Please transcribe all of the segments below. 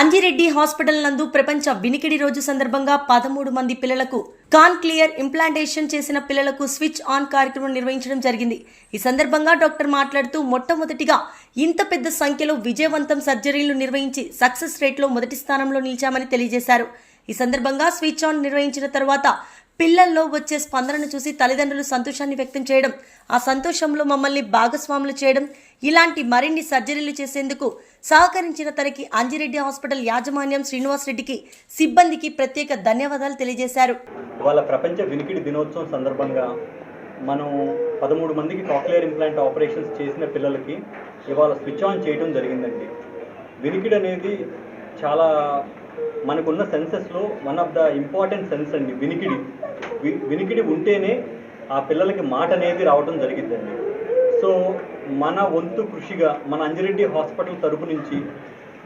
Anji Reddy hospital నందు ప్రపంచ వినికిడి రోజు సందర్భంగా పదమూడు మంది పిల్లలకు కాన్ క్లియర్ ఇంప్లాంటేషన్ చేసిన పిల్లలకు స్విచ్ ఆన్ కార్యక్రమం నిర్వహించడం జరిగింది. ఈ సందర్భంగా డాక్టర్ మాట్లాడుతూ మొట్టమొదటిగా ఇంత పెద్ద సంఖ్యలో విజయవంతం సర్జరీలు నిర్వహించి సక్సెస్ రేట్లో మొదటి స్థానంలో నిలిచామని తెలియజేశారు. ఈ సందర్భంగా స్విచ్ ఆన్ నిర్వహించిన తర్వాత పిల్లల్లో వచ్చే స్పందనను చూసి తల్లిదండ్రులు సంతోషాన్ని వ్యక్తం చేయడం ఆ సంతోషంలో మమ్మల్ని భాగస్వాములు చేయడం ఇలాంటి మరిన్ని సర్జరీలు చేసేందుకు సహకరించిన తనకి అంజిరెడ్డి హాస్పిటల్ యాజమాన్యం శ్రీనివాస్ రెడ్డికి సిబ్బందికి ప్రత్యేక ధన్యవాదాలు తెలియజేశారు. ఇవాళ ప్రపంచ వినికిడి దినోత్సవం సందర్భంగా మనం పదమూడు మందికి కాక్లియర్ ఇంప్లాంట్ ఆపరేషన్స్ చేసిన పిల్లలకి ఇవాళ స్విచ్ ఆన్ చేయడం జరిగిందండి. వినికిడి అనేది చాలా మనకున్న సెన్సెస్లో one of the important sense అండి వినికిడి. వి- వినికిడి ఉంటేనే ఆ పిల్లలకి మాట అనేది రావడం జరిగిందండి సో మన వంతు కృషిగా మన అంజిరెడ్డి హాస్పిటల్ తరపు నుంచి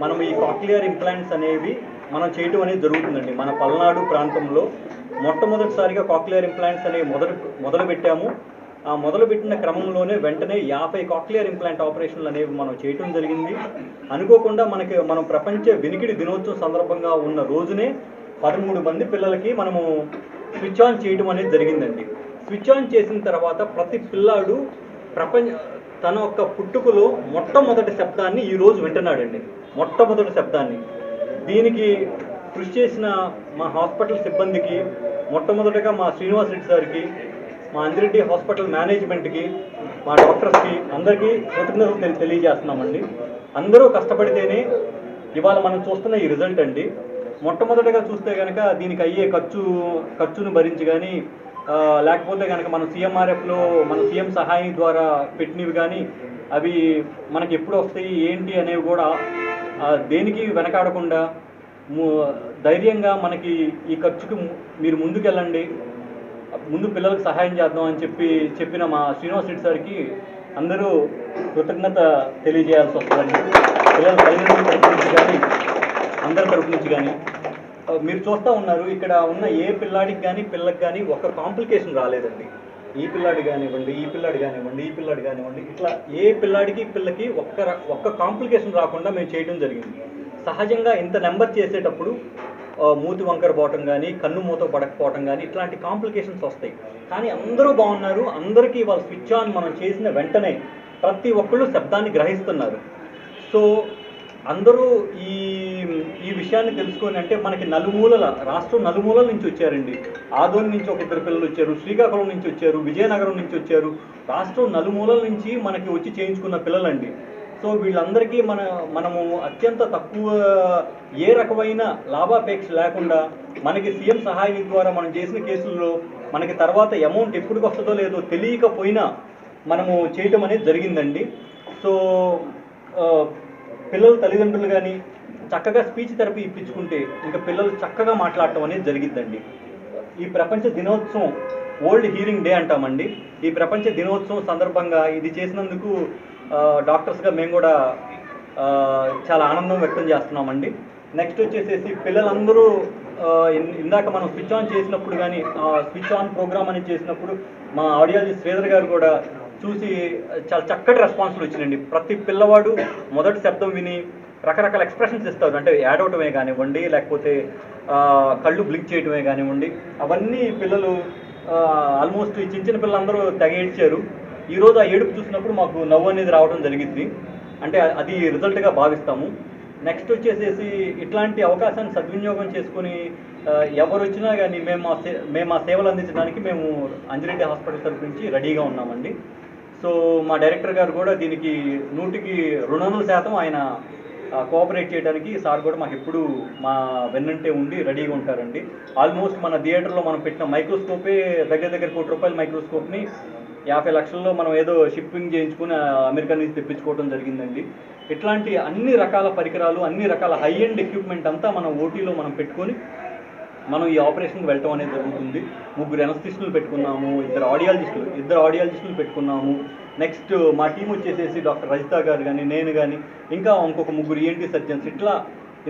మనం ఈ కాక్లియర్ ఇంప్లాంట్స్ అనేవి మనం చేయటం అనేది జరుగుతుందండి. మన పల్నాడు ప్రాంతంలో మొట్టమొదటిసారిగా కాక్లియర్ ఇంప్లాంట్స్ అనేవి మొదలు మొదలు పెట్టాము ఆ మొదలుపెట్టిన క్రమంలోనే వెంటనే యాభై కాక్లియర్ ఇంప్లాంట్ ఆపరేషన్లు అనేవి మనం చేయటం జరిగింది. అనుకోకుండా మనకి మనం ప్రపంచ వినికిడి దినోత్సవం సందర్భంగా ఉన్న రోజునే పదమూడు మంది పిల్లలకి మనము స్విచ్ ఆన్ చేయడం అనేది జరిగిందండి. స్విచ్ ఆన్ చేసిన తర్వాత ప్రతి పిల్లాడు ప్రపంచ తన యొక్క పుట్టుకలో మొట్టమొదటి శబ్దాన్ని ఈరోజు వింటున్నాడండి. మొట్టమొదటి శబ్దాన్ని. దీనికి కృషి చేసిన మా హాస్పిటల్ సిబ్బందికి మొట్టమొదటగా మా శ్రీనివాస్ రెడ్డి సార్కి మా అంజిరెడ్డి హాస్పిటల్ మేనేజ్మెంట్కి మా డాక్టర్స్కి అందరికీ కృతజ్ఞతలు తెలి- తెలియజేస్తున్నామండి. అందరూ కష్టపడితేనే ఇవాళ మనం చూస్తున్న ఈ రిజల్ట్ అండి. మొట్టమొదటిగా చూస్తే కనుక దీనికి అయ్యే ఖర్చు ఖర్చును భరించి కానీ లేకపోతే కనుక మనం సీఎంఆర్ఎఫ్లో మన సీఎం సహాయం ద్వారా పెట్టినవి కానీ అవి మనకి ఎప్పుడు వస్తాయి ఏంటి అనేవి కూడా దేనికి వెనకాడకుండా ధైర్యంగా మనకి ఈ ఖర్చుకు మీరు ముందుకెళ్ళండి ముందు పిల్లలకు సహాయం చేద్దాం అని చెప్పి చెప్పిన మా శ్రీనివాస్ రెడ్డి సార్కి అందరూ కృతజ్ఞత తెలియజేయాల్సి వస్తుందండి. పిల్లల తల్లిదండ్రుల తరపు నుంచి కానీ అందరి తరపు నుంచి కానీ మీరు చూస్తూ ఉన్నారు ఇక్కడ ఉన్న ఏ పిల్లాడికి కానీ పిల్లకి కానీ ఒక కాంప్లికేషన్ రాలేదండి. ఈ పిల్లాడు కానివ్వండి ఈ పిల్లాడు కానివ్వండి ఈ పిల్లాడు కానివ్వండి ఇట్లా ఏ పిల్లాడికి పిల్లకి ఒక్క ఒక్క కాంప్లికేషన్ రాకుండా మేము చేయడం జరిగింది. సహజంగా ఇంత నెంబర్ చేసేటప్పుడు మూతి వంకర పోవటం కానీ కన్ను మూత పడకపోవటం కానీ ఇట్లాంటి కాంప్లికేషన్స్ వస్తాయి. కానీ అందరూ బాగున్నారు అందరికీ వాళ్ళ స్విచ్ ఆన్ మనం చేసిన వెంటనే ప్రతి ఒక్కళ్ళు శబ్దాన్ని గ్రహిస్తున్నారు. సో అందరూ ఈ ఈ విషయాన్ని తెలుసుకొని అంటే మనకి నలుమూలల రాష్ట్రం నలుమూలల నుంచి వచ్చారండి. ఆదోని నుంచి ఒక ఇద్దరు పిల్లలు వచ్చారు శ్రీకాకుళం నుంచి వచ్చారు విజయనగరం నుంచి వచ్చారు. రాష్ట్రం నలుమూలల నుంచి మనకి వచ్చి చేయించుకున్న పిల్లలండి. సో వీళ్ళందరికీ మన మనము అత్యంత తక్కువ ఏ రకమైన లాభాపేక్ష లేకుండా మనకి సీఎం సహాయ నిధి ద్వారా మనం చేసిన కేసుల్లో మనకి తర్వాత అమౌంట్ ఎప్పటికి వస్తుందో లేదో తెలియకపోయినా మనము చేయటం అనేది జరిగిందండి. సో పిల్లల తల్లిదండ్రులు కానీ చక్కగా స్పీచ్ థెరపీ ఇప్పించుకుంటే ఇంకా పిల్లలు చక్కగా మాట్లాడటం అనేది జరిగిద్దండి. ఈ ప్రపంచ దినోత్సవం వరల్డ్ హీరింగ్ డే అంటామండి. ఈ ప్రపంచ దినోత్సవం సందర్భంగా ఇది చేసినందుకు డాక్టర్స్గా మేము కూడా చాలా ఆనందం వ్యక్తం చేస్తున్నామండి. నెక్స్ట్ వచ్చేసేసి పిల్లలందరూ ఇందాక మనం స్విచ్ ఆన్ చేసినప్పుడు కానీ స్విచ్ ఆన్ ప్రోగ్రామ్ అని చేసినప్పుడు మా ఆడియాలజీ శ్రీధర్ గారు కూడా చూసి చాలా చక్కటి రెస్పాన్స్లు వచ్చినాయండి. ప్రతి పిల్లవాడు మొదటి శబ్దం విని రకరకాల ఎక్స్ప్రెషన్స్ ఇస్తారు. అంటే ఏడవటమే కానివ్వండి లేకపోతే కళ్ళు బ్లింక్ చేయటమే కానివ్వండి అవన్నీ పిల్లలు ఆల్మోస్ట్ ఈ చిన్న చిన్న పిల్లలందరూ తెగ ఏడ్చారు ఈరోజు ఆ ఏడుపు చూసినప్పుడు మాకు నవ్వు అనేది రావడం జరిగింది అంటే అది రిజల్ట్గా భావిస్తాము. నెక్స్ట్ వచ్చేసేసి ఇట్లాంటి అవకాశాన్ని సద్వినియోగం చేసుకొని ఎవరు వచ్చినా కానీ మేము మా సే మేము మా సేవలు అందించడానికి మేము అంజిరెడ్డి హాస్పిటల్ తరపు నుంచి రెడీగా ఉన్నామండి. సో మా డైరెక్టర్ గారు కూడా దీనికి నూటికి రెండు వందల శాతం ఆయన కోఆపరేట్ చేయడానికి సార్ కూడా మాకు ఎప్పుడు మా వెన్నంటే ఉండి రెడీగా ఉంటారండి. ఆల్మోస్ట్ మన థియేటర్లో మనం పెట్టిన మైక్రోస్కోపే దగ్గర దగ్గర కోటి రూపాయల మైక్రోస్కోప్ని యాభై లక్షల్లో మనం ఏదో షిప్పింగ్ చేయించుకుని అమెరికా నుంచి తెప్పించుకోవడం జరిగిందండి. ఇట్లాంటి అన్ని రకాల పరికరాలు అన్ని రకాల హై ఎండ్ ఎక్విప్మెంట్ అంతా మనం ఓటీలో మనం పెట్టుకొని మనం ఈ ఆపరేషన్కి వెళ్ళటం అనేది జరుగుతుంది. ముగ్గురు ఎనస్థిస్టులు పెట్టుకున్నాము ఇద్దరు ఆడియాలజిస్టులు ఇద్దరు ఆడియాలజిస్టులు పెట్టుకున్నాము. నెక్స్ట్ మా టీం వచ్చేసేసి డాక్టర్ రజిత గారు కానీ నేను కానీ ఇంకా ఇంకొక ముగ్గురు ఈఎన్టీ సర్జన్స్ ఇట్లా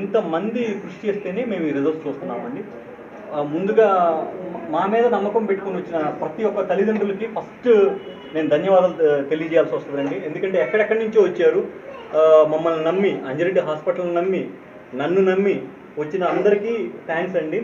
ఇంతమంది కృషి చేస్తేనే మేము ఈ రిజల్ట్స్ చూస్తున్నామండి. ముందుగా మా మీద నమ్మకం పెట్టుకుని వచ్చిన ప్రతి ఒక్క తల్లిదండ్రులకి ఫస్ట్ నేను ధన్యవాదాలు తెలియజేయాల్సి వస్తుందండి. ఎందుకంటే ఎక్కడెక్కడి నుంచో వచ్చారు మమ్మల్ని నమ్మి అంజరెడ్డి హాస్పిటల్ నమ్మి నన్ను నమ్మి వచ్చిన అందరికీ థ్యాంక్స్ అండి.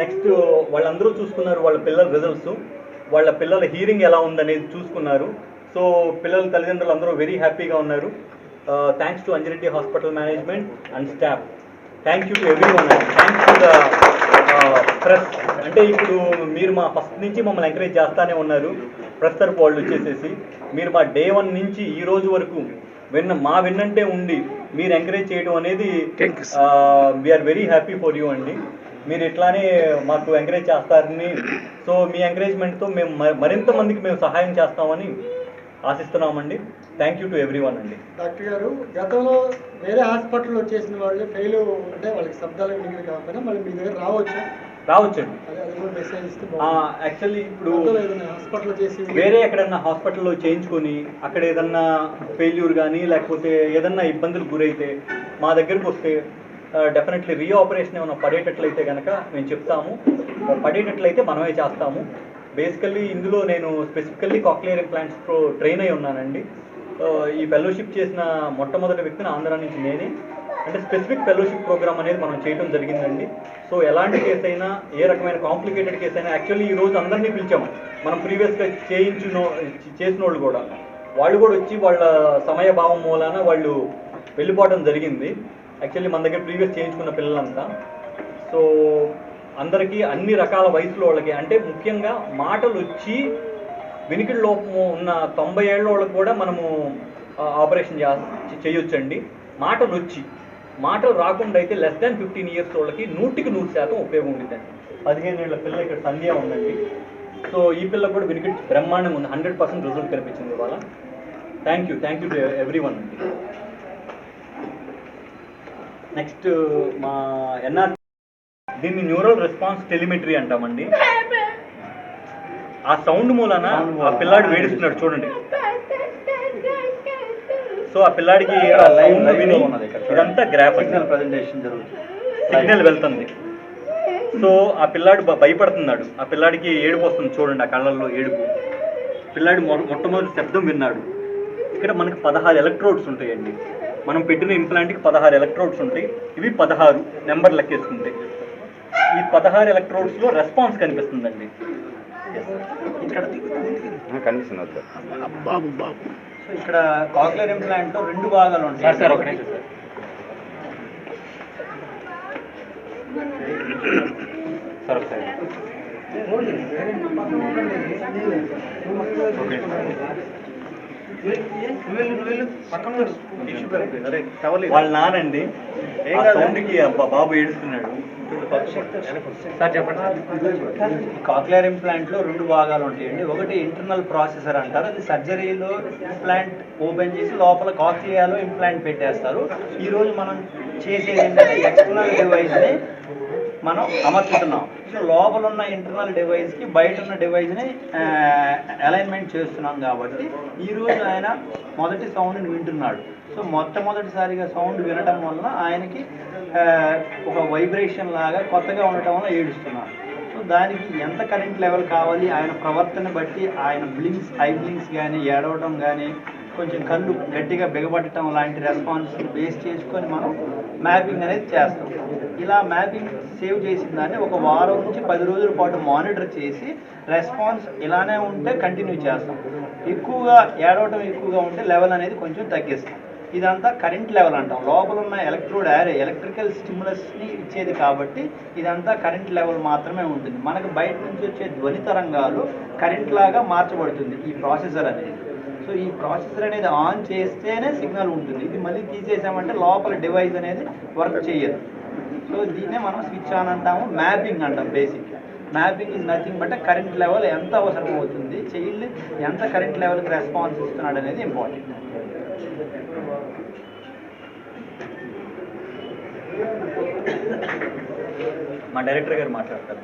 నెక్స్ట్ వాళ్ళందరూ చూసుకున్నారు వాళ్ళ పిల్లల రిజల్ట్స్ వాళ్ళ పిల్లల హీరింగ్ ఎలా ఉందనేది చూసుకున్నారు. సో పిల్లల తల్లిదండ్రులు అందరూ వెరీ హ్యాపీగా ఉన్నారు. Thanks to Anjireddy hospital management and staff thank you to every one thanks to the press అంటే ఇప్పుడు మీరు మా ఫస్ట్ నుంచి మమ్మల్ని ఎంకరేజ్ చేస్తానే ఉన్నారు. ప్రెస్ తరపు వాళ్ళు వచ్చేసేసి మీరు మా డే వన్ నుంచి ఈ రోజు వరకు విన్న మా విన్నంటే ఉండి మీరు ఎంకరేజ్ చేయడం అనేది we are very happy for you అండి. మీరు ఇట్లానే మాకు ఎంకరేజ్ చేస్తారని సో మీ ఎంకరేజ్మెంట్తో మేము మరింత మందికి మేము సహాయం చేస్తామని ఆశిస్తున్నామండి. Thank you to every one అండి. డాక్టర్ గారు గతంలో వేరే హాస్పిటల్లో చేసిన వాళ్ళు ఫెయిల్ అంటే వాళ్ళకి శబ్దాలు వినికిడి కాకపోయినా మళ్ళీ మీ దగ్గర రావచ్చు? రావచ్చండి. యాక్చువల్లీ ఇప్పుడు హాస్పిటల్లో చేసి వేరే ఎక్కడన్నా హాస్పిటల్లో చేయించుకొని అక్కడ ఏదన్నా ఫెయిల్యూర్ కానీ లేకపోతే ఏదన్నా ఇబ్బందులు గురైతే మా దగ్గరికి వస్తే డెఫినెట్లీ రీ ఆపరేషన్ ఏమైనా పడేటట్లయితే కనుక మేము చెప్తాము. పడేటట్లయితే మనమే చేస్తాము. బేసికల్లీ ఇందులో నేను స్పెసిఫికల్లీ కాక్లియర్ ఇంప్లాంట్స్తో ట్రైన్ అయి ఉన్నానండి. ఈ ఫెలోషిప్ చేసిన మొట్టమొదటి వ్యక్తిని ఆంధ్ర నుంచి నేనే. అంటే స్పెసిఫిక్ ఫెలోషిప్ ప్రోగ్రామ్ అనేది మనం చేయడం జరిగిందండి. సో ఎలాంటి కేసు అయినా ఏ రకమైన కాంప్లికేటెడ్ కేసు అయినా యాక్చువల్లీ ఈ రోజు అందరినీ పిలిచాము. మనం ప్రీవియస్గా చేయించిన చేసిన వాళ్ళు కూడా. వాళ్ళు కూడా వచ్చి వాళ్ళ సమయభావం మూలాన వాళ్ళు వెళ్ళిపోవడం జరిగింది. యాక్చువల్లీ మన దగ్గర ప్రీవియస్ చేయించుకున్న పిల్లలంతా. సో అందరికీ అన్ని రకాల వయసులో వాళ్ళకి అంటే ముఖ్యంగా మాటలు వచ్చి వినికిడి లోపము ఉన్న తొంభై ఏళ్ళ వాళ్ళకి కూడా మనము ఆపరేషన్ చేయొచ్చండి. మాటలు వచ్చి మాటలు రాకుండా అయితే లెస్ దాన్ ఫిఫ్టీన్ ఇయర్స్ వాళ్ళకి నూటికి నూరు శాతం ఉపయోగం ఉండిద్దండి. పదిహేను ఏళ్ళ పిల్ల ఇక్కడ సంధ్య ఉందండి. సో ఈ పిల్ల కూడా వినికిడి బ్రహ్మాండంగా ఉంది. హండ్రెడ్ పర్సెంట్ రిజల్ట్ కనిపించింది ఇవాళ. Thank you thank you to every one అండి నెక్స్ట్ మా ఎన్ఆర్ దీన్ని న్యూరల్ రెస్పాన్స్ టెలిమెట్రీ అంటామండి. ఆ సౌండ్ మూలాన ఆ పిల్లాడు వేడిస్తున్నాడు చూడండి. సో ఆ పిల్లాడికి ఇదంతా గ్రాఫ్ సిగ్నల్ ప్రజెంటేషన్ జరుగుతుంది. సిగ్నల్ వెళ్తుంది. సో ఆ పిల్లాడు భయపడుతున్నాడు. ఆ పిల్లాడికి ఏడుపు వస్తుంది చూడండి ఆ కళ్ళల్లో ఏడుపు. పిల్లాడు మొట్టమొదటి శబ్దం విన్నాడు. ఇక్కడ మనకి పదహారు ఎలక్ట్రోడ్స్ ఉంటాయండి. మనం పెట్టిన ఇంప్లాంట్కి పదహారు ఎలక్ట్రోడ్స్ ఉంటాయి. ఇవి పదహారు నెంబర్ లెక్కేసుకుంటే. ఈ పదహారు ఎలక్ట్రోడ్స్లో రెస్పాన్స్ కనిపిస్తుందండి. ఇక్కడ కనిపిస్తుంది సో ఇక్కడ కాక్లర్ ఇంప్లాంట్ రెండు భాగాలు ఉంటాయి. సార్ ఒక నిమిషం సార్. సార్ ఒకసారి వాళ్ళ నానండి సౌండ్కి అబ్బా బాబు ఏడుస్తున్నాడు. సార్ చెప్పండి. కాక్లియర్ ఇంప్లాంట్లో రెండు భాగాలు ఉంటాయండి. ఒకటి ఇంటర్నల్ ప్రాసెసర్ అంటారు. అది సర్జరీలో ఇంప్లాంట్ ఓపెన్ చేసి లోపల కాక్లియాలో ఇంప్లాంట్ పెట్టేస్తారు. ఈరోజు మనం చేసేది ఏంటంటే ఎక్స్టర్నల్ డివైస్ని మనం అమర్చుతున్నాం. లోపల ఉన్న ఇంటర్నల్ డివైస్కి బయట ఉన్న డివైస్ని అలైన్మెంట్ చేస్తున్నాం కాబట్టి ఈ రోజు ఆయన మొదటి సౌండ్ వింటున్నాడు. సో మొట్టమొదటిసారిగా సౌండ్ వినటం వలన ఆయనకి ఒక వైబ్రేషన్ లాగా కొత్తగా ఉండటం వల్ల ఏడుస్తున్నాడు. సో దానికి ఎంత కరెంట్ లెవెల్ కావాలి ఆయన ప్రవర్తన బట్టి ఆయన బ్లింక్స్ ఐ బ్లింక్స్ కానీ ఏడవడం కానీ కొంచెం కళ్ళు గట్టిగా బిగబట్టడం లాంటి రెస్పాన్స్ బేస్ చేసుకొని మనం మ్యాపింగ్ అనేది చేస్తాం. ఇలా మ్యాపింగ్ సేవ్ చేసిన దాన్ని ఒక వారం నుంచి పది రోజుల పాటు మానిటర్ చేసి రెస్పాన్స్ ఇలానే ఉంటే కంటిన్యూ చేస్తాం. ఎక్కువగా ఏడవటం ఎక్కువగా ఉంటే లెవెల్ అనేది కొంచెం తగ్గిస్తాం. ఇదంతా కరెంట్ లెవెల్ అంటాం. లోపల ఉన్న ఎలక్ట్రోడ్ యారే ఎలక్ట్రికల్ స్టిమ్యులస్ని ఇచ్చేది కాబట్టి ఇదంతా కరెంట్ లెవెల్ మాత్రమే ఉంటుంది. మనకు బయట నుంచి వచ్చే ధ్వని తరంగాలు కరెంట్ లాగా మార్చబడుతుంది ఈ ప్రాసెసర్ అనేది. సో ఈ ప్రాసెసర్ అనేది ఆన్ చేస్తేనే సిగ్నల్ ఉంటుంది. ఇది మళ్ళీ తీసేసామంటే లోపల డివైస్ అనేది వర్క్ చేయదు. సో దీన్నే మనం స్విచ్ ఆన్ అంటాము మ్యాపింగ్ అంటాం basic mapping is nothing but current level ఎంత అవసరం అవుతుంది చైల్డ్ ఎంత కరెంట్ లెవెల్కి రెస్పాన్స్ ఇస్తున్నాడు అనేది ఇంపార్టెంట్. మా డైరెక్టర్ గారు మాట్లాడతారు.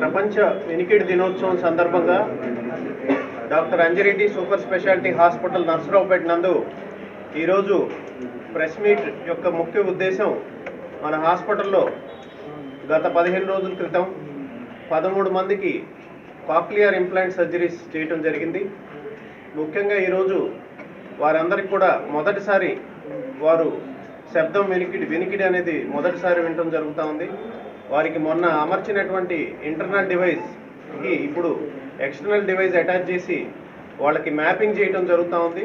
ప్రపంచ వెనికిడి దినోత్సవం సందర్భంగా doctor Anjireddy super speciality hospital Narasaraopet నందు ఈరోజు ప్రెస్ మీట్ యొక్క ముఖ్య ఉద్దేశం మన హాస్పిటల్లో గత పదిహేను రోజుల క్రితం పదమూడు మందికి కాక్లియర్ ఇంప్లాంట్ సర్జరీస్ చేయటం జరిగింది. ముఖ్యంగా ఈరోజు వారందరికీ కూడా మొదటిసారి వారు శబ్దం వెనికిడి వెనికిడి అనేది మొదటిసారి వినటం జరుగుతూ ఉంది. వారికి మొన్న అమర్చినటువంటి ఇంటర్నల్ డివైస్కి ఇప్పుడు ఎక్స్టర్నల్ డివైస్ అటాచ్ చేసి వాళ్ళకి మ్యాపింగ్ చేయటం జరుగుతూ ఉంది.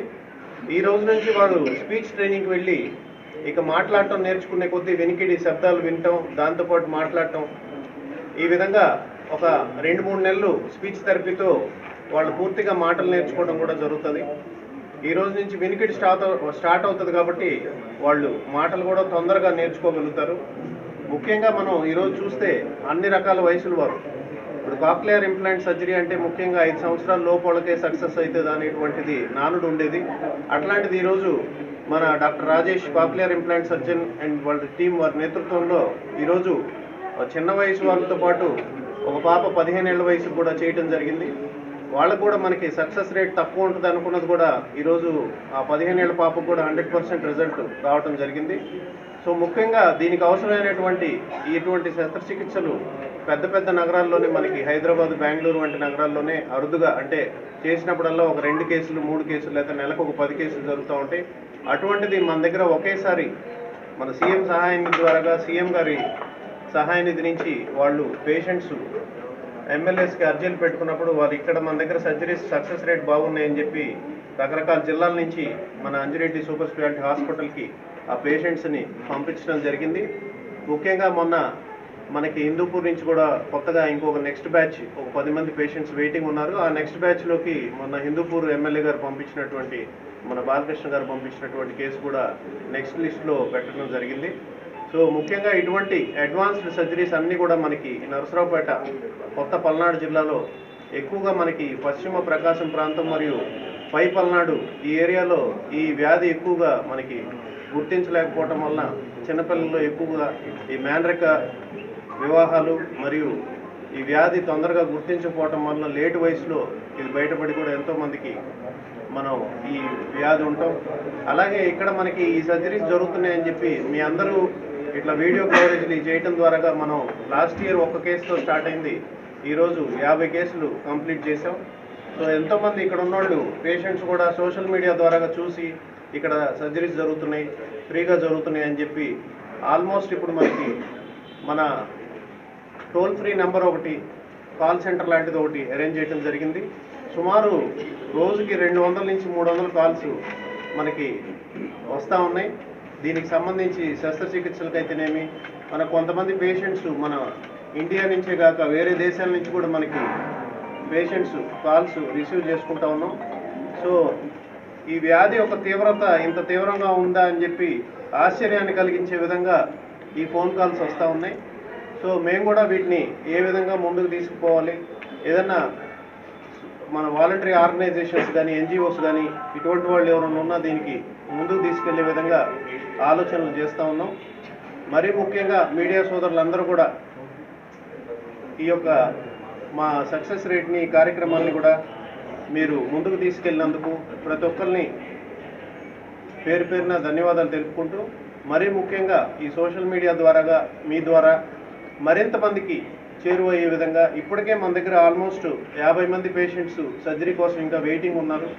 ఈ రోజు నుంచి వారు స్పీచ్ ట్రైనింగ్కి వెళ్ళి ఇక మాట్లాడటం నేర్చుకునే కొద్దీ వెనికిడి శబ్దాలు వినటం దాంతోపాటు మాట్లాడటం. ఈ విధంగా ఒక రెండు మూడు నెలలు స్పీచ్ థెరపీతో వాళ్ళు పూర్తిగా మాటలు నేర్చుకోవడం కూడా జరుగుతుంది. ఈ రోజు నుంచి వినికిడి స్టార్ట్ స్టార్ట్ అవుతుంది కాబట్టి వాళ్ళు మాటలు కూడా తొందరగా నేర్చుకోగలుగుతారు. ముఖ్యంగా మనం ఈరోజు చూస్తే అన్ని రకాల వయసుల వారు. ఇప్పుడు కాక్లియర్ ఇంప్లాంట్ సర్జరీ అంటే ముఖ్యంగా ఐదు సంవత్సరాల లోపలకే సక్సెస్ అవుతుంది అనేటువంటిది నానుడు ఉండేది. అట్లాంటిది ఈరోజు మన doctor Rajesh cochlear implant surgeon and వాళ్ళ టీం వారి నేతృత్వంలో ఈరోజు చిన్న వయసు వాళ్ళతో పాటు ఒక పాప పదిహేను ఏళ్ళ వయసు కూడా చేయటం జరిగింది. వాళ్ళకు కూడా మనకి సక్సెస్ రేట్ తక్కువ ఉంటుంది అనుకున్నది కూడా ఈరోజు ఆ పదిహేను ఏళ్ళ పాపకు కూడా హండ్రెడ్ పర్సెంట్ రిజల్ట్ రావటం జరిగింది. సో ముఖ్యంగా దీనికి అవసరమైనటువంటి ఇటువంటి శస్త్రచికిత్సలు పెద్ద పెద్ద నగరాల్లోనే మనకి హైదరాబాద్ బెంగళూరు వంటి నగరాల్లోనే అరుదుగా అంటే చేసినప్పుడల్లా ఒక రెండు కేసులు మూడు కేసులు లేదా నెలకు ఒక పది కేసులు జరుగుతూ ఉంటాయి. అటువంటిది మన దగ్గర ఒకేసారి మన సీఎం సహాయ నిధి ద్వారాగా సీఎం గారి సహాయ నిధి నుంచి వాళ్ళు పేషెంట్స్ ఎమ్మెల్యేస్కి అర్జీలు పెట్టుకున్నప్పుడు వారు ఇక్కడ మన దగ్గర సర్జరీస్ సక్సెస్ రేట్ బాగున్నాయని చెప్పి రకరకాల జిల్లాల నుంచి మన అంజిరెడ్డి సూపర్ స్పెషాలిటీ హాస్పిటల్కి ఆ పేషెంట్స్ని పంపించడం జరిగింది. ముఖ్యంగా మొన్న మనకి హిందూపూర్ నుంచి కూడా కొత్తగా ఇంకొక నెక్స్ట్ బ్యాచ్ ఒక పది మంది పేషెంట్స్ వెయిటింగ్ ఉన్నారు. ఆ నెక్స్ట్ బ్యాచ్లోకి మొన్న హిందూపూర్ ఎమ్మెల్యే గారు పంపించినటువంటి మన బాలకృష్ణ గారు పంపించినటువంటి కేసు కూడా నెక్స్ట్ లిస్ట్లో పెట్టడం జరిగింది. సో ముఖ్యంగా ఇటువంటి అడ్వాన్స్డ్ సర్జరీస్ అన్నీ కూడా మనకి నరసరావుపేట కొత్త పల్నాడు జిల్లాలో ఎక్కువగా మనకి పశ్చిమ ప్రకాశం ప్రాంతం మరియు పై పల్నాడు ఈ ఏరియాలో ఈ వ్యాధి ఎక్కువగా మనకి గుర్తించలేకపోవటం వలన చిన్నపిల్లల్లో ఎక్కువగా ఈ మేనరిక వివాహాలు మరియు ఈ వ్యాధి తొందరగా గుర్తించకపోవటం వలన లేటు వయసులో ఇది బయటపడి కూడా ఎంతోమందికి మనం ఈ వ్యాధి ఉంటాం. అలాగే ఇక్కడ మనకి ఈ సర్జరీస్ జరుగుతున్నాయని చెప్పి మీ అందరూ ఇట్లా వీడియో కవరేజ్ని చేయటం ద్వారా మనం లాస్ట్ ఇయర్ ఒక కేసుతో స్టార్ట్ అయింది. ఈరోజు యాభై కేసులు కంప్లీట్ చేసాం సో ఎంతోమంది ఇక్కడ ఉన్నోళ్ళు పేషెంట్స్ కూడా సోషల్ మీడియా ద్వారా చూసి ఇక్కడ సర్జరీస్ జరుగుతున్నాయి ఫ్రీగా జరుగుతున్నాయి అని చెప్పి ఆల్మోస్ట్ ఇప్పుడు మనకి మన టోల్ ఫ్రీ నెంబర్ ఒకటి కాల్ సెంటర్ లాంటిది ఒకటి అరేంజ్ చేయడం జరిగింది. సుమారు రోజుకి రెండు వందల నుంచి మూడు వందల కాల్స్ మనకి వస్తూ ఉన్నాయి. దీనికి సంబంధించి శస్త్రచికిత్సలకు అయితేనేమి మన కొంతమంది పేషెంట్స్ మన ఇండియా నుంచే కాక వేరే దేశాల నుంచి కూడా మనకి పేషెంట్స్ కాల్స్ రిసీవ్ చేసుకుంటా ఉన్నాం. సో ఈ వ్యాధి యొక్క తీవ్రత ఇంత తీవ్రంగా ఉందా అని చెప్పి ఆశ్చర్యాన్ని కలిగించే విధంగా ఈ ఫోన్ కాల్స్ వస్తూ ఉన్నాయి. సో మేము కూడా వీటిని ఏ విధంగా ముందుకు తీసుకుపోవాలి? ఏదన్నా మన వాలంటరీ ఆర్గనైజేషన్స్ కానీ ఎన్జిఓస్ కానీ ఇటువంటి వాళ్ళు ఎవరైనా ఉన్నా దీనికి ముందుకు తీసుకెళ్ళే విధంగా ఆలోచనలు చేస్తూ ఉన్నాం. మరీ ముఖ్యంగా మీడియా సోదరులందరూ కూడా ఈ యొక్క మా సక్సెస్ రేట్ని కార్యక్రమాల్ని కూడా మీరు ముందుకు తీసుకెళ్ళినందుకు ప్రతి ఒక్కరిని పేరు పేరున ధన్యవాదాలు తెలుపుకుంటూ మరీ ముఖ్యంగా ఈ సోషల్ మీడియా ద్వారాగా మీ ద్వారా మరింత మందికి చేరువయ్యే విధంగా ఇప్పటికే మన దగ్గర ఆల్మోస్ట్ యాభై మంది పేషెంట్స్ సర్జరీ కోసం ఇంకా వెయిటింగ్ ఉన్నారు.